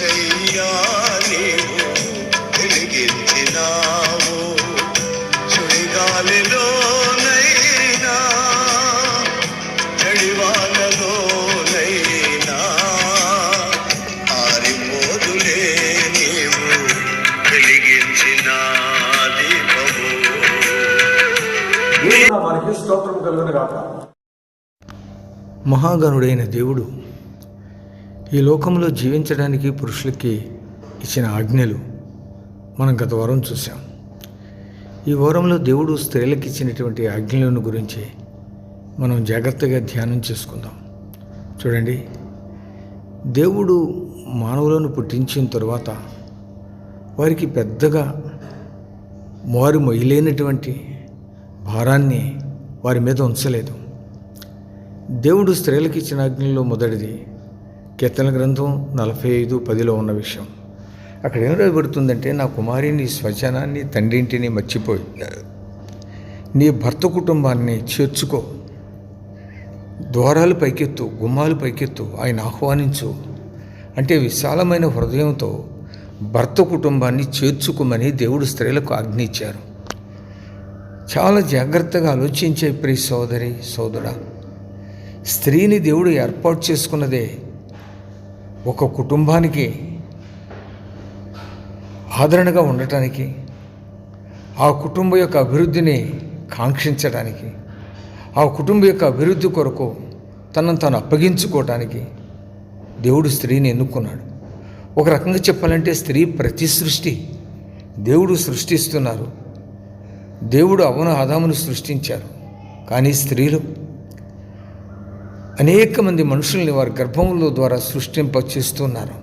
ఏసయ్యా నీవు వెలిగించినావు మహాగణుడైన దేవుడు ఈ లోకంలో జీవించడానికి పురుషులకి ఇచ్చిన ఆజ్ఞలు మనం గత వారం చూసాం ఈ వారంలో దేవుడు స్త్రీలకు ఇచ్చినటువంటి ఆజ్ఞలను గురించి మనం జాగ్రత్తగా ధ్యానం చేసుకుందాం. చూడండి దేవుడు మానవులను పుట్టించిన తరువాత వారికి పెద్దగా వారు మొయ్యలేనటువంటి భారాన్ని వారి మీద ఉంచలేదు. దేవుడు స్త్రీలకు ఇచ్చిన ఆజ్ఞల్లో మొదటిది కీర్తన గ్రంథం నలభై ఐదు పదిలో ఉన్న విషయం. అక్కడ ఏం రాయబడుతుందంటే నా కుమారి నీ స్వజనాన్ని తండ్రింటిని మర్చిపోయి నీ భర్త కుటుంబాన్ని చేర్చుకో. ద్వారాలు పైకెత్తు గుమ్మాలు పైకెత్తు ఆయన ఆహ్వానించు. అంటే విశాలమైన హృదయంతో భర్త కుటుంబాన్ని చేర్చుకోమని దేవుడు స్త్రీలకు ఆజ్ఞ ఇచ్చారు. చాలా జాగ్రత్తగా ఆలోచించే ప్రియ సోదరి సోదరా స్త్రీని దేవుడు ఏర్పాటు చేసుకున్నదే ఒక కుటుంబానికి ఆదరణగా ఉండటానికి ఆ కుటుంబం యొక్క అభివృద్ధిని కాంక్షించడానికి ఆ కుటుంబం యొక్క అభివృద్ధి కొరకు తనను తాను అప్పగించుకోవటానికి దేవుడు స్త్రీని ఎన్నుకున్నాడు. ఒక రకంగా చెప్పాలంటే స్త్రీ ప్రతి సృష్టి దేవుడు సృష్టిస్తున్నారు. దేవుడు అవన ఆదామును సృష్టించారు. కానీ స్త్రీలు అనేక మంది మనుషుల్ని వారి గర్భముల ద్వారా సృష్టింప చేస్తున్నారు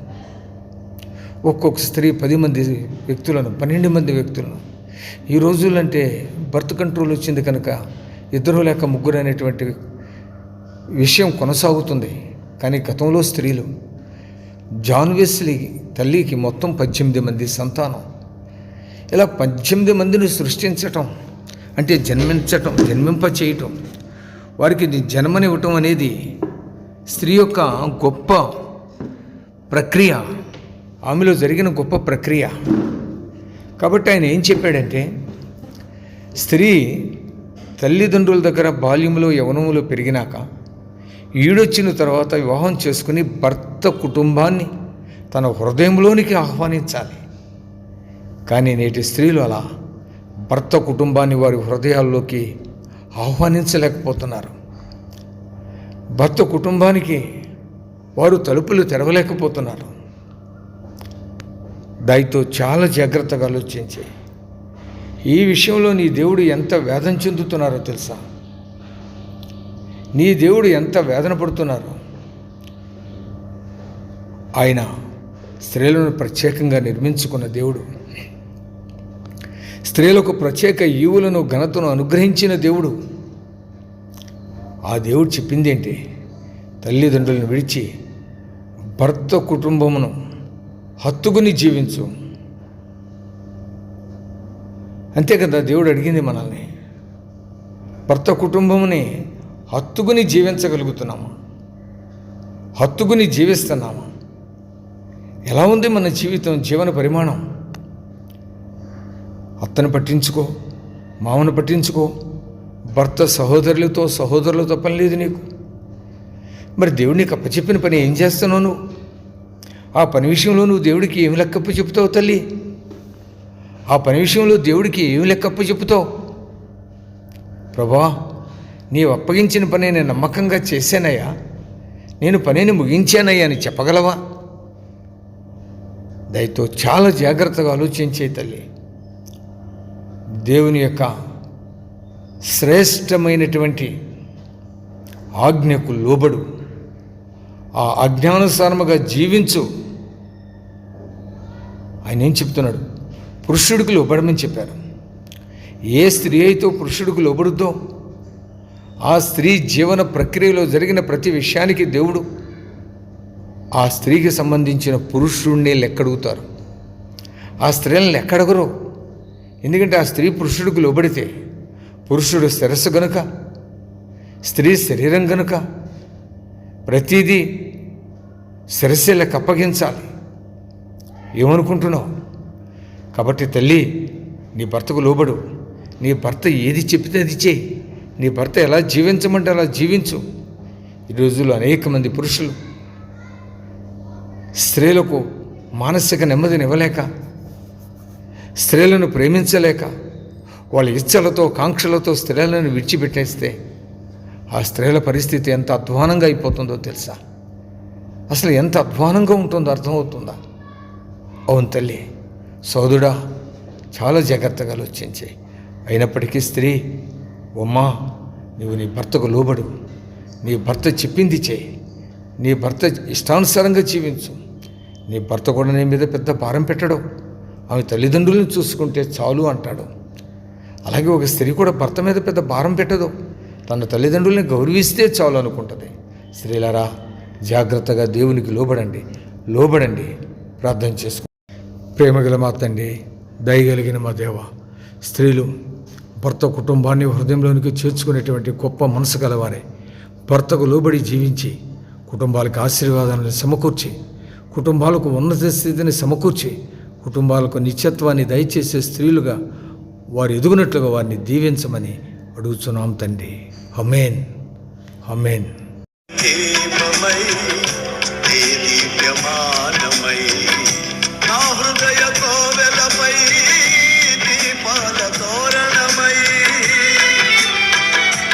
ఒక్కొక్క స్త్రీ పది మంది వ్యక్తులను పన్నెండు మంది వ్యక్తులను. ఈ రోజులంటే బర్త్ కంట్రోల్ వచ్చింది కనుక ఇద్దరు లేక ముగ్గురు అనేటువంటి విషయం కొనసాగుతుంది. కానీ గతంలో స్త్రీలు జాన్వెస్లీ తల్లికి మొత్తం పద్దెనిమిది మంది సంతానం. ఇలా పద్దెనిమిది మందిని సృష్టించటం అంటే జన్మించటం జన్మింప చేయటం వారికి జన్మనివ్వటం అనేది స్త్రీ యొక్క గొప్ప ప్రక్రియ ఆమెలో జరిగిన గొప్ప ప్రక్రియ. కాబట్టి ఆయన ఏం చెప్పాడంటే స్త్రీ తల్లిదండ్రుల దగ్గర బాల్యంలో యవనములో పెరిగినాక ఈడొచ్చిన తర్వాత వివాహం చేసుకుని భర్త కుటుంబాన్ని తన హృదయంలోనికి ఆహ్వానించాలి. కానీ నేటి స్త్రీలు అలా భర్త కుటుంబాన్ని వారి హృదయాల్లోకి ఆహ్వానించలేకపోతున్నారు. భర్త కుటుంబానికి వారు తలుపులు తెరవలేకపోతున్నారు. దానితో చాలా జాగ్రత్తగా ఆలోచించి. ఈ విషయంలో నీ దేవుడు ఎంత వేదన చెందుతున్నారో తెలుసా? నీ దేవుడు ఎంత వేదన పడుతున్నారో? ఆయన స్త్రీలను ప్రత్యేకంగా నిర్మించుకున్న దేవుడు. స్త్రీలకు ప్రత్యేక ఈవులను ఘనతను అనుగ్రహించిన దేవుడు. ఆ దేవుడు చెప్పింది ఏంటి? తల్లిదండ్రులను విడిచి భర్త కుటుంబమును హత్తుకుని జీవించు. అంతే కదా దేవుడు అడిగింది మనల్ని. భర్త కుటుంబముని హత్తుకుని జీవించగలుగుతున్నాము. హత్తుకుని జీవిస్తున్నాము. ఎలా ఉంది మన జీవితం జీవన పరిమాణం? అత్తను పట్టించుకో మామను పట్టించుకో భర్త సహోదరులతో సహోదరులతో పని లేదు నీకు. మరి దేవుడు నీకు అప్పచెప్పిన పని ఏం చేస్తున్నావు నువ్వు? ఆ పని విషయంలో నువ్వు దేవుడికి ఏమి లెక్కప్పు చెప్తావు తల్లి? ఆ పని విషయంలో దేవుడికి ఏమి లెక్కప్పు చెప్తావు ప్రభా నీవు అప్పగించిన పని నేను నమ్మకంగా చేశానయ్యా. నేను పనిని ముగించానయ్యా అని చెప్పగలవా? దయతో చాలా జాగ్రత్తగా ఆలోచించే తల్లి. దేవుని యొక్క శ్రేష్టమైనటువంటి ఆజ్ఞకు లోబడు. ఆ అజ్ఞానుసారముగా జీవించు. ఆయన ఏం చెప్తున్నాడు? పురుషుడికి లోబడమని చెప్పారు. ఏ స్త్రీ అయితే పురుషుడికి లోబడుద్దో ఆ స్త్రీ జీవన ప్రక్రియలో జరిగిన ప్రతి విషయానికి దేవుడు ఆ స్త్రీకి సంబంధించిన పురుషుడిని లెక్కడుగుతారు. ఆ స్త్రీలను లెక్కడగరు. ఎందుకంటే ఆ స్త్రీ పురుషుడికి లోబడితే పురుషుడు శిరస్సు గనుక స్త్రీ శరీరం గనుక ప్రతిదీ శిరస్సులకు అప్పగించాలి ఏమనుకుంటున్నావు? కాబట్టి తల్లి నీ భర్తకు లోబడు. నీ భర్త ఏది చెప్తే అది చేయి. నీ భర్త ఎలా జీవించమంటే అలా జీవించు. ఈ రోజుల్లో అనేక మంది పురుషులు స్త్రీలకు మానసిక నెమ్మదిని ఇవ్వలేక స్త్రీలను ప్రేమించలేక వాళ్ళ ఇచ్చలతో కాంక్షలతో స్త్రీలను విడిచిపెట్టేస్తే ఆ స్త్రీల పరిస్థితి ఎంత అధ్వానంగా అయిపోతుందో తెలుసా? అసలు ఎంత అధ్వానంగా ఉంటుందో అర్థమవుతుందా? అవును తల్లి సోదుడా చాలా జాగ్రత్తగా ఆలోచించే. అయినప్పటికీ స్త్రీ ఉమ్మా నువ్వు నీ భర్తకు లోబడు. నీ భర్త చెప్పింది చేయి. నీ భర్త ఇష్టానుసారంగా జీవించు. నీ భర్త కూడా నీ మీద పెద్ద భారం పెట్టడు. ఆమె తల్లిదండ్రులను చూసుకుంటే చాలు అంటాడు. అలాగే ఒక స్త్రీ కూడా భర్త మీద పెద్ద భారం పెట్టదు. తన తల్లిదండ్రుల్ని గౌరవిస్తే చాలు అనుకుంటుంది. స్త్రీలరా జాగ్రత్తగా దేవునికి లోబడండి. లోబడండి. ప్రార్థన చేసుకో ప్రేమగల మా తండ్రి దయగలిగిన మా దేవ స్త్రీలు భర్త కుటుంబాన్ని హృదయంలోనికి చేర్చుకునేటువంటి గొప్ప మనసు గలవారే. భర్తకు లోబడి జీవించి కుటుంబాలకు ఆశీర్వాదాలను సమకూర్చి కుటుంబాలకు ఉన్నత స్థితిని సమకూర్చి కుటుంబాలకు నిత్యత్వాన్ని దయచేసే స్త్రీలుగా వారు ఎదుగునట్లుగా వారిని దీవించమని అడుగుతున్నాం తండ్రి. హమేన్ హమేన్ నా హృదయ